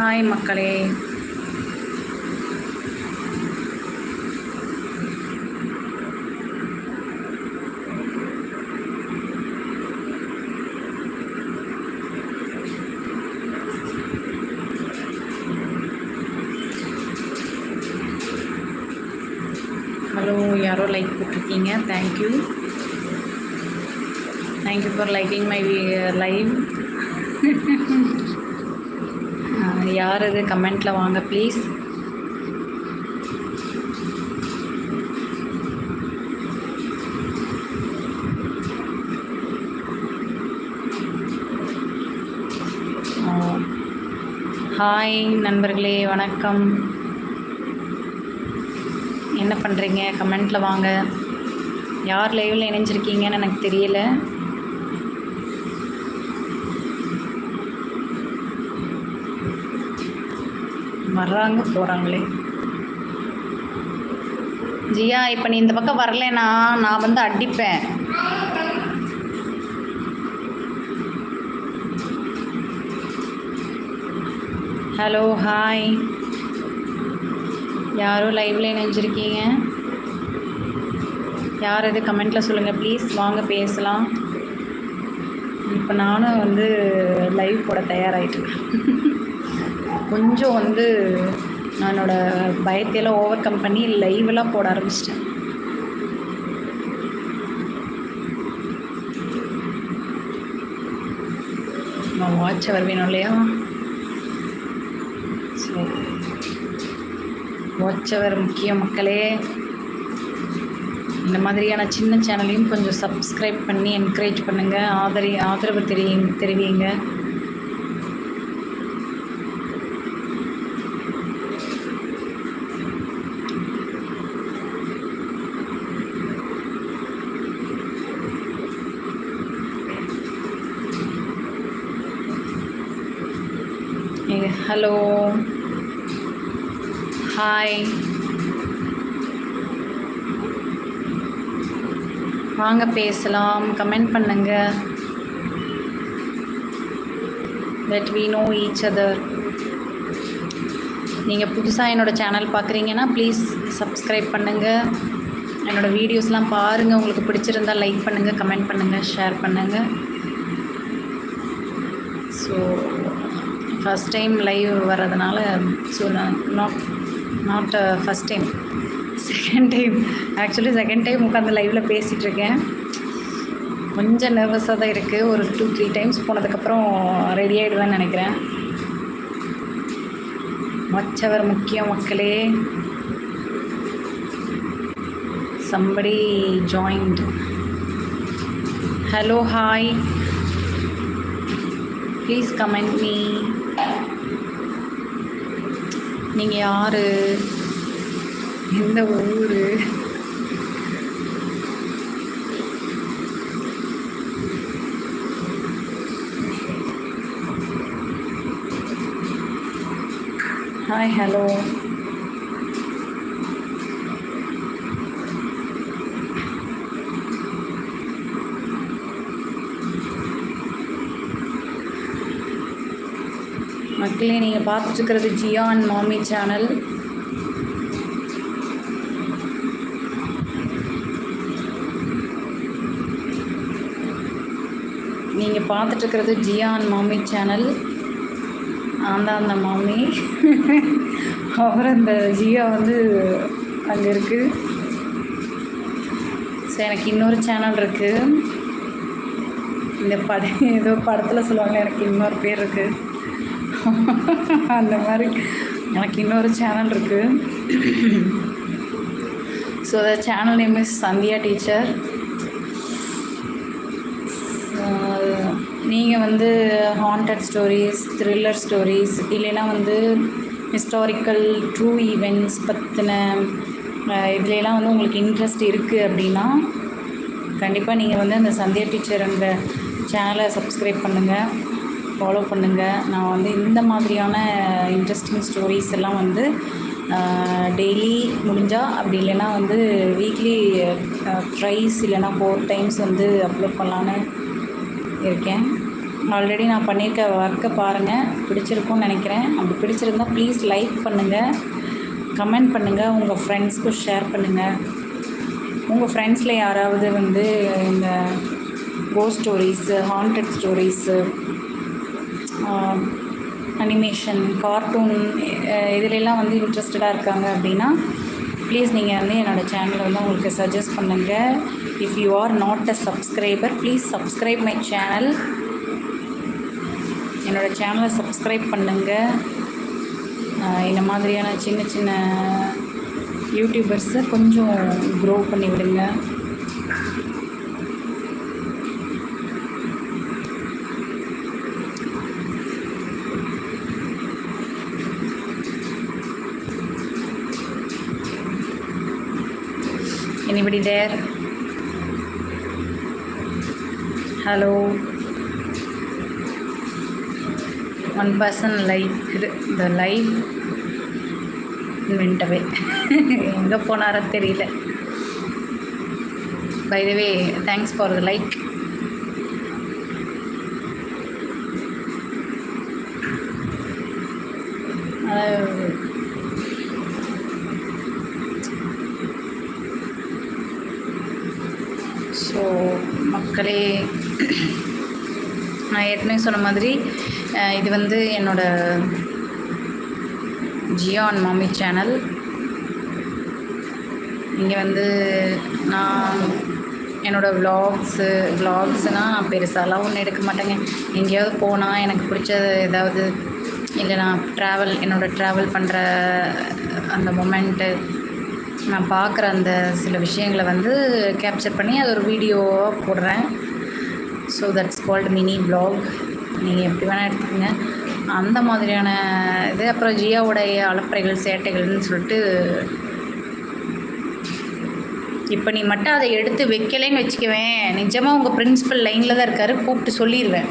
Hi மக்களே. Hello யாரோ like போட்டிருக்கீங்க. Thank you thank you for liking my live யார் இது கமெண்ட்டில் வாங்க ப்ளீஸ் ஹாய் நண்பர்களே வணக்கம். என்ன பண்ணுறீங்க கமெண்ட்டில் வாங்க. யார் லைவில் இணைஞ்சிருக்கீங்கன்னு எனக்கு தெரியல. வர்றாங்க போகிறாங்களே ஜியா இப்போ நீ இந்த பக்கம் வரலனா நான் வந்து அடிப்பேன். Hello hi. யாரும் லைவில் இணைஞ்சிருக்கீங்க? யார் இது? கமெண்ட்டில் சொல்லுங்கள் ப்ளீஸ் வாங்க பேசலாம். இப்போ நானும் வந்து லைவ் போட தயாராகிட்டு கொஞ்சம் வந்து நான் என்னோடய பயத்தையெல்லாம் ஓவர் கம் பண்ணி லைவெல்லாம் போட ஆரம்பிச்சிட்டேன். நான் வாட்ச் அவர் வேணும் இல்லையா? ஸோ வாட்ச் அவர் முக்கிய மக்களே இந்த மாதிரியான சின்ன சேனலையும் கொஞ்சம் சப்ஸ்கிரைப் பண்ணி என்கரேஜ் பண்ணுங்கள் ஆதரி ஆதரவு தெரிய தெரிவிங்க. ஹலோ. ஹாய். வாங்க பேசலாம். கமெண்ட் பண்ணுங்க. Let we know each other நீங்கள் புதுசாக என்னோடய சேனல் பார்க்குறீங்கன்னா ப்ளீஸ் சப்ஸ்கிரைப் பண்ணுங்கள் என்னோடய வீடியோஸ்லாம் பாருங்கள் உங்களுக்கு பிடிச்சிருந்தா லைக் பண்ணுங்கள் கமெண்ட் பண்ணுங்கள் ஷேர் பண்ணுங்கள் ஸோ ஃபஸ்ட் டைம் லைவ் வர்றதுனால ஸோ நான் not not first time second time actually second time உட்காந்து லைவில் பேசிகிட்ருக்கேன் கொஞ்சம் நர்வஸாக தான் இருக்குது ஒரு டூ த்ரீ டைம்ஸ் போனதுக்கப்புறம் ரெடி ஆகிடுவேன்னு நினைக்கிறேன். மச்சவர் முக்கிய மக்களே. Somebody joined hello hi please comment me நீங்கள் யார்? எந்த ஊர்? ஹாய் ஹலோ மக்களே நீங்கள் பார்த்துட்ருக்கிறது அண்ட் மாமி சேனல். நீங்கள் பார்த்துட்ருக்கிறது அண்ட் மாமி சேனல். நான் அந்த மாமி. அப்புறம் அந்த ஜியா வந்து அங்கே இருக்குது ஸோ எனக்கு இன்னொரு சேனல் இருக்குது இந்த படம் ஏதோ படத்தில் சொல்லுவாங்க எனக்கு இன்னொரு பேர் இருக்குது அந்த மாதிரி எனக்கு இன்னொரு சேனல் இருக்குது so the channel name is Sandhya teacher நீங்கள் வந்து ஹாண்டட் ஸ்டோரிஸ் த்ரில்லர் ஸ்டோரிஸ் இல்லைன்னா வந்து ஹிஸ்டாரிக்கல் ட்ரூ ஈவெண்ட்ஸ் பற்றின இதுலலாம் வந்து உங்களுக்கு இன்ட்ரெஸ்ட் இருக்குது அப்படின்னா கண்டிப்பாக நீங்கள் வந்து அந்த சந்தியா டீச்சர் அந்த சேனலை சப்ஸ்கிரைப் பண்ணுங்கள் ஃபாலோ பண்ணுங்கள் நான் வந்து இந்த மாதிரியான இன்ட்ரெஸ்டிங் ஸ்டோரிஸ் எல்லாம் வந்து டெய்லி முடிஞ்சால் அப்படி இல்லைன்னா வந்து வீக்லி ட்ரைஸ் இல்லைன்னா ஃபோர் டைம்ஸ் வந்து அப்லோட் பண்ணலான்னு இருக்கேன். ஆல்ரெடி நான் பண்ணியிருக்க ஒர்க்கை பாருங்கள் பிடிச்சிருக்கும்னு நினைக்கிறேன். அப்படி பிடிச்சிருந்தா ப்ளீஸ் லைக் பண்ணுங்கள் கமெண்ட் பண்ணுங்கள் உங்கள் ஃப்ரெண்ட்ஸ்க்கு ஷேர் பண்ணுங்கள் உங்கள் ஃப்ரெண்ட்ஸில் யாராவது வந்து இந்த கோ stories haunted stories animation cartoon இதுலெல்லாம் வந்து இன்ட்ரெஸ்டடாக இருக்காங்க அப்படின்னா ப்ளீஸ் நீங்கள் வந்து என்னோடய சேனலை வந்து உங்களுக்கு சஜஸ்ட் பண்ணுங்கள் if you are not a subscriber please subscribe my channel என்னோடய சேனலை சப்ஸ்கிரைப் பண்ணுங்கள் இந்த மாதிரியான சின்ன சின்ன யூடியூபர்ஸை கொஞ்சம் க்ரோ பண்ணி விடுங்க anybody there hello one person liked the live went away எங்கே போனாரோ தெரியல by the way thanks for the like so மக்களே நான் ஏற்கனவே சொன்ன மாதிரி இது வந்து என்னோட அண்ட் மாமி சேனல். இங்கே வந்து நான் என்னோடய விலாக்ஸு விலாக்ஸ்னால் பெருசாலாம் ஒன்றும் எடுக்க மாட்டேங்க. எங்கேயாவது போனால் எனக்கு பிடிச்ச ஏதாவது இல்லை நான் ட்ராவல் என்னோடய ட்ராவல் பண்ணுற அந்த மொமெண்ட்டு நான் பார்க்குற அந்த சில விஷயங்களை வந்து கேப்சர் பண்ணி அது ஒரு வீடியோவாக போடுறேன். So that's called mini blog நீங்கள் எப்படி வேணால் எடுத்துக்கோங்க. அந்த மாதிரியான இது அப்புறம் ஜியாவுடைய அலப்பறைகள் சேட்டைகள்னு சொல்லிட்டு இப்போ நீ மட்டும் அதை எடுத்து வைக்கலைன்னு வச்சுக்குவேன். நிஜமாக உங்கள் பிரின்ஸிபல் லைனில் தான் இருக்காரு கூப்பிட்டு சொல்லிடுவேன்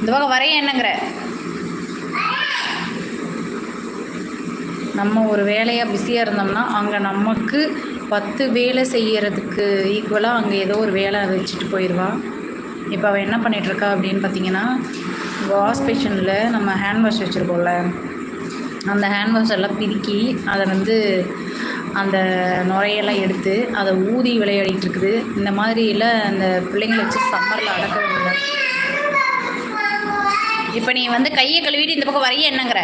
இந்த வகை வரைய என்னங்கிற? நம்ம ஒரு வேலையாக பிஸியாக இருந்தோம்னா அங்கே நமக்கு பத்து வேலை செய்கிறதுக்கு ஈக்குவலாக அங்கே ஏதோ ஒரு வேலை வச்சுட்டு போயிடுவா இப்போ அவள் என்ன பண்ணிகிட்ருக்கா அப்படின்னு பார்த்தீங்கன்னா வாஷ் பேஷனில் நம்ம ஹேண்ட் வாஷ் வச்சுருக்கோம்ல அந்த ஹேண்ட் வாஷ் எல்லாம் பிதுக்கி அதை வந்து அந்த நுரையெல்லாம் எடுத்து அதை ஊதி விளையாடிட்டு இருக்குது. இந்த மாதிரியில் அந்த பிள்ளைங்களை வச்சு சம்மரில் அடக்க வேண்டிய இப்போ நீ வந்து கையை கழுவிட்டு இந்த பக்கம் வரைய என்னங்கிற?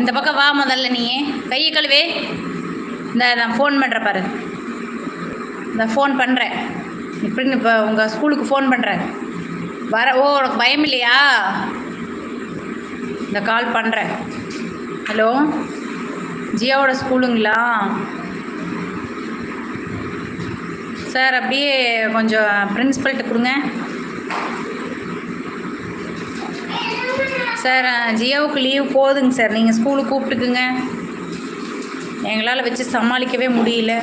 இந்த பக்கம் வா முதல்ல நீ. கையை கழுவே. இந்த நான் ஃபோன் பண்ணுறேன் பாரு. இந்த ஃபோன் பண்ணுறேன் இப்படின்னு இப்போ உங்கள் ஸ்கூலுக்கு ஃபோன் பண்ணுறேன் வர ஓ உனக்கு பயம் இல்லையா? இந்த கால் பண்ணுறேன் ஹலோ ஜியாவோட ஸ்கூலுங்களா? சார் அப்படியே கொஞ்சம் பிரின்ஸ்பல்கிட்ட கொடுங்க. சார் ஜியோவுக்கு லீவ் போதுங்க சார். நீங்கள் ஸ்கூலுக்கு கூப்பிட்டுக்குங்க. எங்களால் வச்சு சமாளிக்கவே முடியல.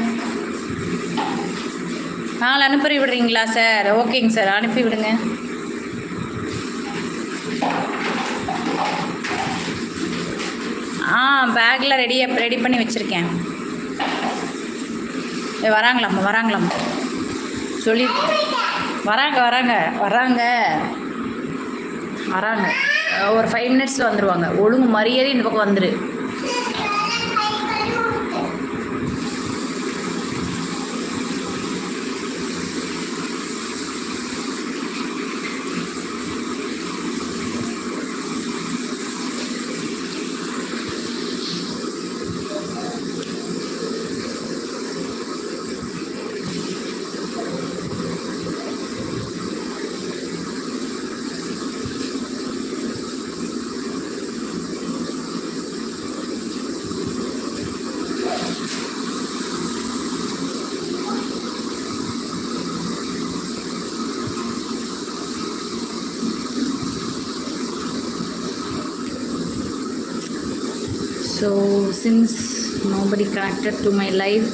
நாள் அனுப்பி விடுறீங்களா சார்? ஓகேங்க சார் அனுப்பி விடுங்க. ஆ பேக்கில் ரெடியாக ரெடி பண்ணி வச்சுருக்கேன். ஏ வராங்களாம்மா வராங்களாம்மா. சொல்லி வராங்க வராங்க வராங்க. வராங்க. ஒரு ஃபைவ் மினிட்ஸில் வந்துடுவாங்க ஒழுங்கு மரியாதை இந்த பக்கம் வந்துடு So since nobody connected to my live,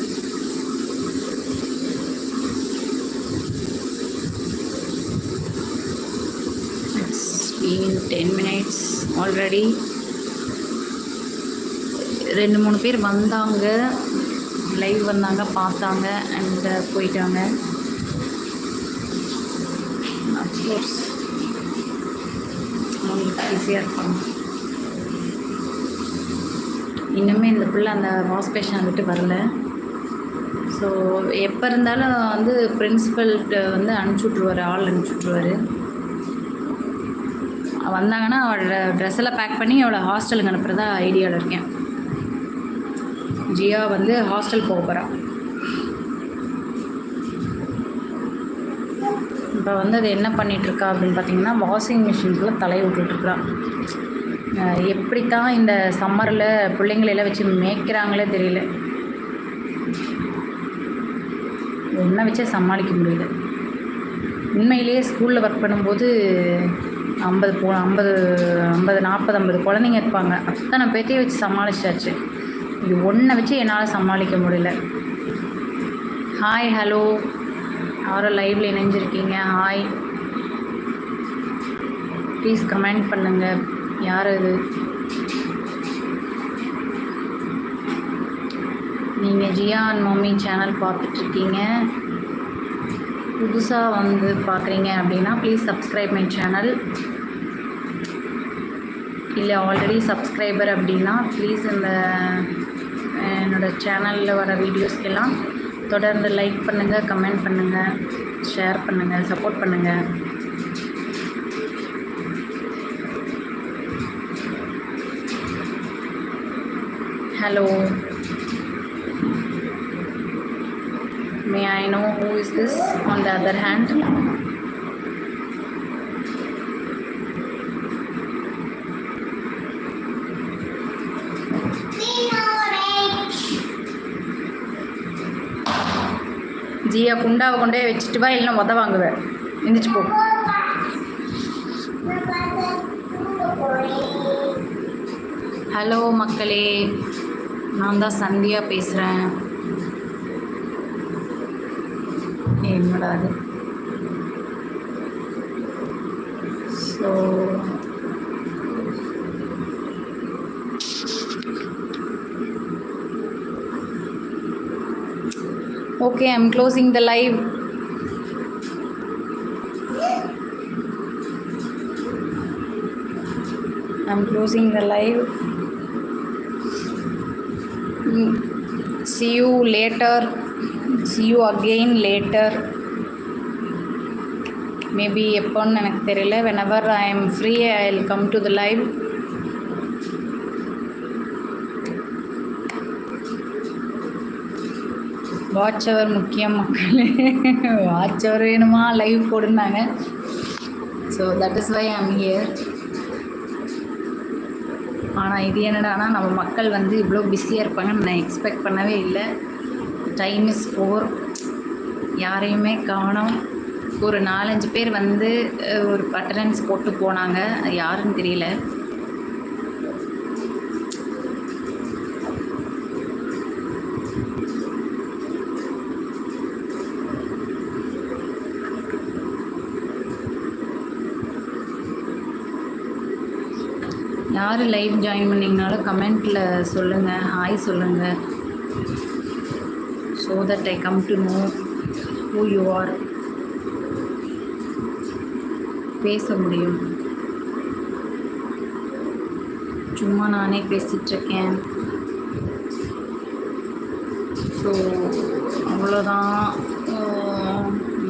it's been 10 minutes already. ரெண்டு மூணு பேர் வந்தாங்க. லைவ் வந்தாங்க பார்த்தாங்க அண்ட் uh, போயிட்டாங்க. அஃப்கோர்ஸ் அவங்களுக்கு ஈஸியாக இருப்பாங்க. இன்னுமே இந்த பிள்ளை அந்த வாஷ் பேஷனை விட்டு வரல. ஸோ எப்போ இருந்தாலும் வந்து பிரின்ஸிபல்கிட்ட வந்து அனுப்பிச்சி விட்ருவாரு ஆள் அனுப்பிச்சி விட்ருவாரு வந்தாங்கன்னா அவளோட ட்ரெஸ் எல்லாம் பேக் பண்ணி அவளை ஹாஸ்டலுக்கு அனுப்புகிறதா ஐடியாவில் இருக்கேன். ஜியா வந்து ஹாஸ்டல் போக போகிறான் இப்போ வந்து அது என்ன பண்ணிகிட்ருக்கா அப்படின்னு பார்த்தீங்கன்னா வாஷிங் மிஷினுக்குள்ளே தலையை விட்டுட்ருக்குறா எப்படி தான் இந்த சம்மரில் பிள்ளைங்களெல்லாம் வச்சு மேய்க்கிறாங்களே தெரியல. ஒன்றை வச்சே சமாளிக்க முடியல. உண்மையிலேயே ஸ்கூலில் ஒர்க் பண்ணும்போது ஐம்பது போ ஐம்பது ஐம்பது நாற்பது ஐம்பது குழந்தைங்க இருப்பாங்க. அத்தனை பேர்த்தையும் வச்சு சமாளிச்சாச்சு. இது ஒன்றை வச்சு என்னால் சமாளிக்க முடியல. ஹாய் ஹலோ யாரும் லைவில் இணைஞ்சிருக்கீங்க? ஹாய் ப்ளீஸ் கமெண்ட் பண்ணுங்கள் யார் இது நீங்கள் ஜியா அண்ட் மம்மி சேனல் பார்த்துட்ருக்கீங்க புதுசாக வந்து பார்க்குறீங்க அப்படின்னா ப்ளீஸ் சப்ஸ்கிரைப் மை சேனல் இல்லை ஆல்ரெடி சப்ஸ்கிரைபர் அப்படின்னா ப்ளீஸ் இந்த என்னோடய சேனலில் வர வீடியோஸ்க்கெல்லாம் தொடர்ந்து லைக் பண்ணுங்கள் கமெண்ட் பண்ணுங்கள் ஷேர் பண்ணுங்கள் சப்போர்ட் பண்ணுங்கள் hello May I know who is this on the other hand? Jiya குண்டாவை கொண்டே வச்சுட்டு வா இல்லைன்னா உத வாங்குவேன். எந்திரிச்சு போ. ஹலோ மக்களே நான் தான் சந்தியா பேசுகிறேன் okay i'm closing the live. I'm closing the live. Hmm. See you later. See you again later maybe எப்போன்னு எனக்கு தெரியல. Whenever I am free I will come to the live watch hour முக்கியம் மக்கள். Watch hour வேணுமா? Live போடுனாங்க. So that is why I'm here ஆனால் இது என்னடானா நம்ம மக்கள் வந்து இவ்வளோ பிஸியாக இருப்பாங்கன்னு நான் எக்ஸ்பெக்ட் பண்ணவே இல்லை. டைம் இஸ் ஃபோர் யாரையுமே காணோம். ஒரு நாலஞ்சு பேர் வந்து ஒரு அட்டண்டன்ஸ் போட்டு போனாங்க. யாருன்னு தெரியல. யார் லைவ் ஜாயின் பண்ணிங்கனாலும் கமெண்ட்டில் சொல்லுங்கள் ஹாய் சொல்லுங்கள் so that I come to know who you are பேச முடியும். சும்மா நானே பேசிகிட்ருக்கேன் ஸோ அவ்வளோதான்.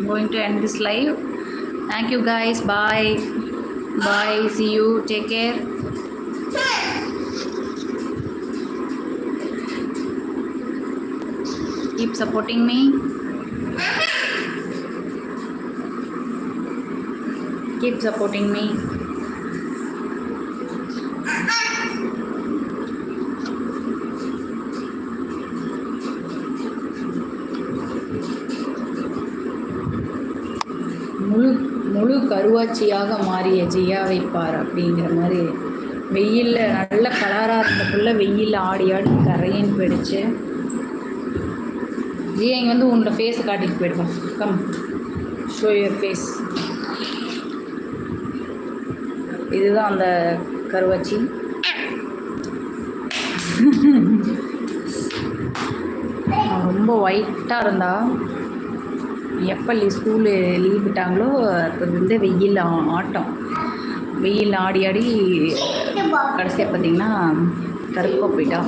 Going to end this live thank you you bye bye see you take care keep supporting me. Keep supporting me. முழு முழு கருவாச்சியாக மாறிய ஜெயாவை பார் அப்படிங்கிற மாதிரி வெயிலில் நல்ல கலராக இருந்தக்குள்ளே வெயிலில் ஆடி ஆடி கரையன்னு போயிடுச்சு. ஜியா வந்து உன்னோட ஃபேஸை காட்டிட்டு போயிடுவோம் கம் ஷோ யுவர் ஃபேஸ் இதுதான் அந்த கருவாச்சி. ஒயிட்டாக இருந்தா எப்போ லீ ஸ்கூலு லீவ் விட்டாங்களோ அப்போ வந்து வெயில் ஆட்டம். வெயில் ஆடி ஆடி கடைசியாக பார்த்தீங்கன்னா கருப்பாக போயிட்டா.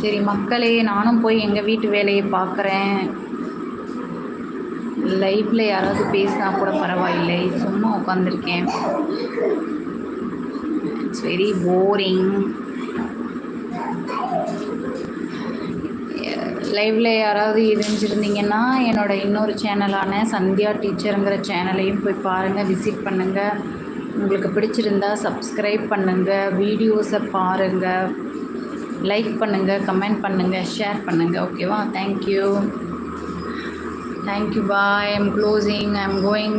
சரி மக்களே நானும் போய் எங்கள் வீட்டு வேலையை பார்க்குறேன். லைஃப்பில் யாராவது பேசினா கூட பரவாயில்லை. சும்மா உட்காந்துருக்கேன் இட்ஸ் வெரி போரிங் லைவில் யாராவது இருந்துருந்தீங்கன்னா என்னோட இன்னொரு சேனலான சந்தியா டீச்சருங்கிற சேனலையும் போய் பாருங்கள் விசிட் பண்ணுங்கள் உங்களுக்கு பிடிச்சிருந்தா சப்ஸ்கிரைப் பண்ணுங்கள் வீடியோஸை பாருங்கள் லைக் பண்ணுங்கள் கமெண்ட் பண்ணுங்கள் ஷேர் பண்ணுங்கள் ஓகேவா thank you thank you bye I'm closing I am going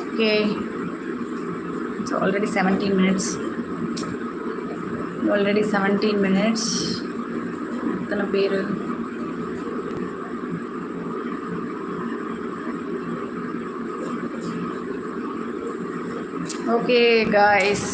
okay it's already seventeen minutes already seventeen minutes எத்தனை பேர்? Okay guys